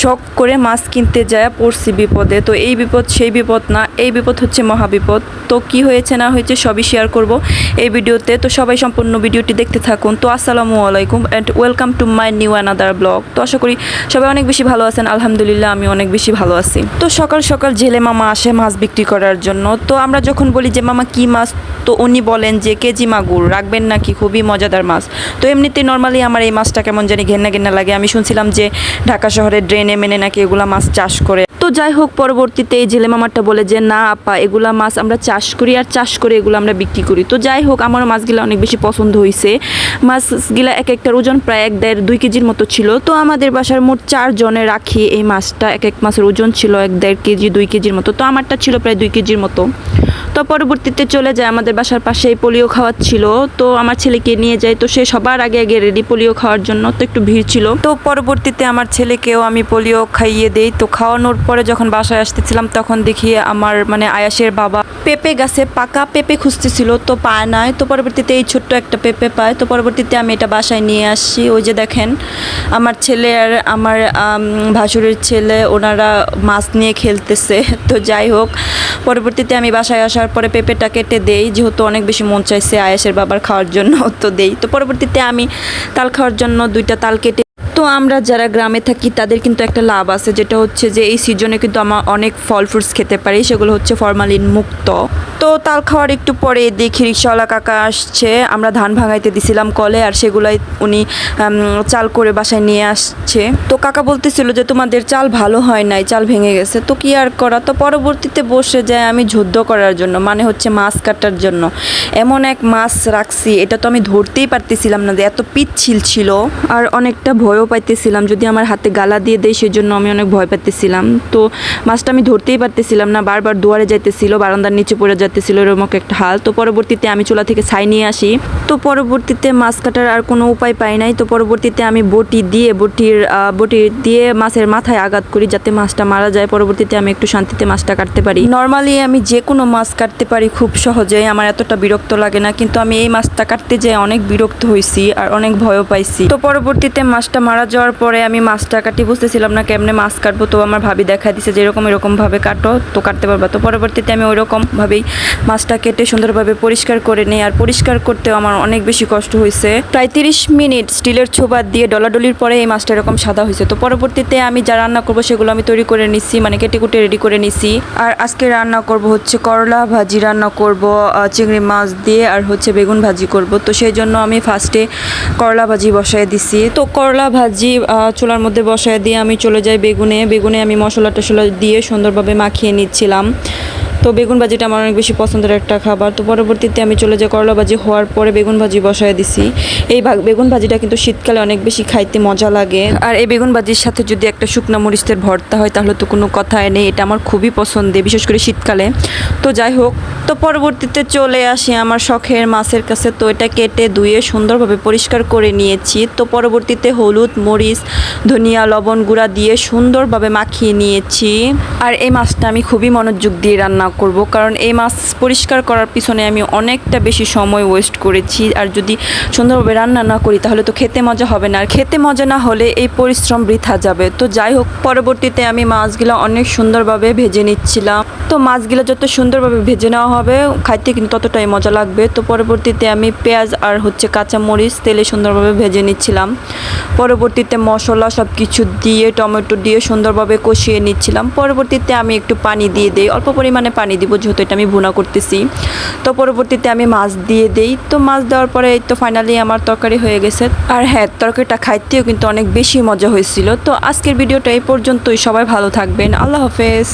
শখ করে মাছ কিনতে যায়, পড়ছি বিপদে। তো এই বিপদ, সেই বিপদ না, এই বিপদ হচ্ছে মহাবিপদ। তো কি হয়েছে, না হয়েছে সবই শেয়ার করব এই ভিডিওতে। তো সবাই সম্পূর্ণ ভিডিওটি দেখতে থাকুন। তো আসসালামু আলাইকুম and welcome to my new another blog তো আশা করি সবাই অনেক বেশি ভালো আছেন। আলহামদুলিল্লাহ, আমি অনেক বেশি ভালো আছি। তো সকাল সকাল জেলে মামা আসে মাছ বিক্রি করার জন্য। তো আমরা যখন বলি যে, মামা, কি মাছ? তো উনি বলেন যে, কেজি মাগুর, রাখবেন নাকি? খুবই মজাদার মাছ। তো এমনিতে নর্মালি আমার এই মাছটা কেমন জানি ঘেন্না ঘেন্না লাগে। আমি শুনছিলাম যে ঢাকা শহরে ড্রেনে মেনে মেনে নাকি এগুলা মাছ চাষ করে। তো যাই হোক, পরবর্তীতে এই জেলে মামারটা বলে যে, না, আপা, এগুলা মাছ আমরা চাষ করি আর চাষ করে এগুলো আমরা বিক্রি করি। তো যাই হোক আমার মাছগুলো অনেক বেশি পছন্দ হয়েছে মাছগুলা এক একটার ওজন প্রায় এক দেড় দুই কেজির মতো ছিল। তো আমাদের বাসার মোট চারজনে রাখি এই মাছটা এক এক মাছের ওজন ছিল এক দেড় কেজি, দুই কেজির মতো। তো আমারটা ছিল প্রায় দুই কেজির মতো। তো পরবর্তীতে চলে যায়। আমাদের বাসার পাশেই পোলিও খাওয়াচ্ছিল তো আমার ছেলেকে নিয়ে যায়। তো সে সবার আগে আগে রেডি পোলিও খাওয়ার জন্য। তো একটু ভিড় ছিল। তো পরবর্তীতে আমার ছেলেকেও আমি পোলিও খাইয়ে দেই। তো খাওয়ানোর পরে যখন বাসায় আসতেছিলাম, তখন দেখি আমার মানে আয়াসের বাবা পেঁপে গাছে পাকা পেঁপে খুঁজতেছিল। তো পায় নাই। তো পরবর্তীতে এই ছোট্ট একটা পেঁপে পায়। তো পরবর্তীতে আমি এটা বাসায় নিয়ে আসি। ওই যে দেখেন, আমার ছেলে আর আমার ভাসুরের ছেলে, ওনারা মাছ নিয়ে খেলতেছে। তো যাই হোক, পরবর্তীতে আমি বাসায় আসার পরে পেঁপেটা কেটে দেই, যেহেতু অনেক বেশি মন চাইছে আয়েসের বাবার খাওয়ার জন্য, তো দেই। তো পরবর্তীতে আমি তাল খাওয়ার জন্য দুইটা তাল কেটে তো আমরা যারা গ্রামে থাকি, তাদের কিন্তু একটা লাভ আছে, যেটা হচ্ছে যে এই সিজনে কিন্তু আমরা অনেক ফল ফ্রুটস খেতে পারি, সেগুলো হচ্ছে ফরমালিন মুক্ত। তো তাল খাওয়ার একটু পরে দেখি রিক্সাওয়ালা কাকা আসছে, আমরা ধান ভাঙাইতে দিছিলাম কলে, আর সেগুলাই উনি চাল করে বাসায় নিয়ে আসছে। তো কাকা বলতেছিল যে, তোমাদের চাল ভালো হয় নাই, চাল ভেঙে গেছে, তো কি আর করা? তো পরবর্তীতে বসে যায় আমি যুদ্ধ করার জন্য মানে হচ্ছে মাছ কাটার জন্য। এমন এক মাছ রাখছি, এটা তো আমি ধরতেই পারতেছিলাম না যে, এত পিচ্ছিল ছিল, আর অনেকটা ভয়ও পাইতেছিলাম, যদি আমার হাতে গালা দিয়ে দেয় সেজন্য আমি অনেক ভয় পাইতেছিলাম। তো মাছটা আমি ধরতেই পারতেছিলাম না, বারবার দুয়ারে যাইতেছিল, বারান্দার নিচে পড়ে যাইতেছিল এরকম একটা হাল। তো পরবর্তীতে আমি চুলা থেকে ছাই নিয়ে আসি। তো পরবর্তীতে মাছ কাটার আর কোনো উপায় পাই নাই। তো পরবর্তীতে আমি বটি দিয়ে, বটির বটি দিয়ে মাছের মাথায় আঘাত করি যাতে মাছটা মারা যায়। পরবর্তীতে আমি একটু শান্তিতে মাছটা কাটতে পারি। নর্মালি আমি যে কোনো মাছ কাটতে পারি খুব সহজেই আমার এতটা বিরক্ত লাগে না। কিন্তু আমি এই মাছটা কাটতে যেয়ে অনেক বিরক্ত হয়েছি আর অনেক ভয়ও পাইছি। তো পরবর্তীতে মাছটা মারা যাওয়ার পরে আমি মাছটা কাটি বুঝতেছিলাম না কেমনে মাছ কাটবো, তো আমার ভাবি দেখা দিছে যে এরকম এরকম ভাবে কাটো, তো কাটতে পারবা। তো পরবর্তীতে আমি ওইরকম ভাবেই মাছটা কেটে সুন্দরভাবে পরিষ্কার করে নিই। আর পরিষ্কার করতেও আমার অনেক বেশি কষ্ট হয়েছে। প্রায় তিরিশ মিনিট স্টিলের ছোবা দিয়ে ডলাডলির পরে এই মাছটা এরকম সাদা হয়েছে। তো পরবর্তীতে আমি যা রান্না করব সেগুলো আমি তৈরি করে নিছি মানে কেটে কুটে রেডি করে নিছি। আর আজকে রান্না করব হচ্ছে করলা ভাজি, রান্না করব চিংড়ি মাছ দিয়ে আর হচ্ছে বেগুন ভাজি করব। তো সেই জন্য আমি ফার্স্টে করলা ভাজি বসায় দিছি। তো করলা ভাজি চুলার মধ্যে বসায় দিয়ে আমি চলে যাই বেগুনে। বেগুনে আমি মশলা টশলা দিয়ে সুন্দরভাবে মাখিয়ে নিচ্ছিলাম। তো বেগুন ভাজিটা আমার অনেক বেশি পছন্দের একটা খাবার। তো পরবর্তীতে আমি চলে যাই করলা ভাজি হওয়ার পরে বেগুন ভাজি বসায় দিছি। এই বেগুন ভাজিটা কিন্তু শীতকালে অনেক বেশি খাইতে মজা লাগে। আর এই বেগুন ভাজির সাথে যদি একটা শুকনো মরিচের ভর্তা হয়, তাহলে তো কোনো কথাই নেই। এটা আমার খুবই পছন্দের, বিশেষ করে শীতকালে। তো যাই হোক, তো পরবর্তীতে চলে আসি আমার শখের মাছের কাছে। তো এটা কেটে ধুয়ে সুন্দরভাবে পরিষ্কার করে নিয়েছি। তো পরবর্তীতে হলুদ মরিচ, ধনিয়া, লবণ গুঁড়া দিয়ে সুন্দরভাবে মাখিয়ে নিয়েছি। আর এই মাছটা আমি খুবই মনোযোগ দিয়ে রান্না করব। কারণ এই মাছ পরিষ্কার করার পিছনে আমি অনেকটা বেশি সময় ওয়েস্ট করেছি। আর যদি সুন্দরভাবে রান্না না করি, তাহলে তো খেতে মজা হবে না। আর খেতে মজা না হলে এই পরিশ্রম বৃথা যাবে। তো যাই হোক, পরবর্তীতে আমি মাছগুলো অনেক সুন্দরভাবে ভেজে নিচ্ছিলাম। তো মাছগুলো যত সুন্দরভাবে ভেজে নেওয়া হবে, খাইতে কিন্তু ততটাই মজা লাগবে। তো পরবর্তীতে আমি পেঁয়াজ আর হচ্ছে কাঁচা মরিচ তেলে সুন্দরভাবে ভেজে নিচ্ছিলাম। পরবর্তীতে মশলা সব কিছু দিয়ে, টমেটো দিয়ে সুন্দরভাবে কষিয়ে নিচ্ছিলাম। পরবর্তীতে আমি একটু পানি দিয়ে দিই। অল্প পরিমাণে পানি দিব যেহেতু এটা আমি ভুনা করতেছি। তো পরবর্তীতে আমি মাছ দিয়ে দেই। তো মাছ দেওয়ার পরে এই তো ফাইনালি আমার তরকারি হয়ে গেছে। আর হ্যাঁ তরকারিটা খাইতেও কিন্তু অনেক বেশি মজা হয়েছিল। তো আজকের ভিডিওটা এই পর্যন্তই। সবাই ভালো থাকবেন। আল্লাহ হাফেজ।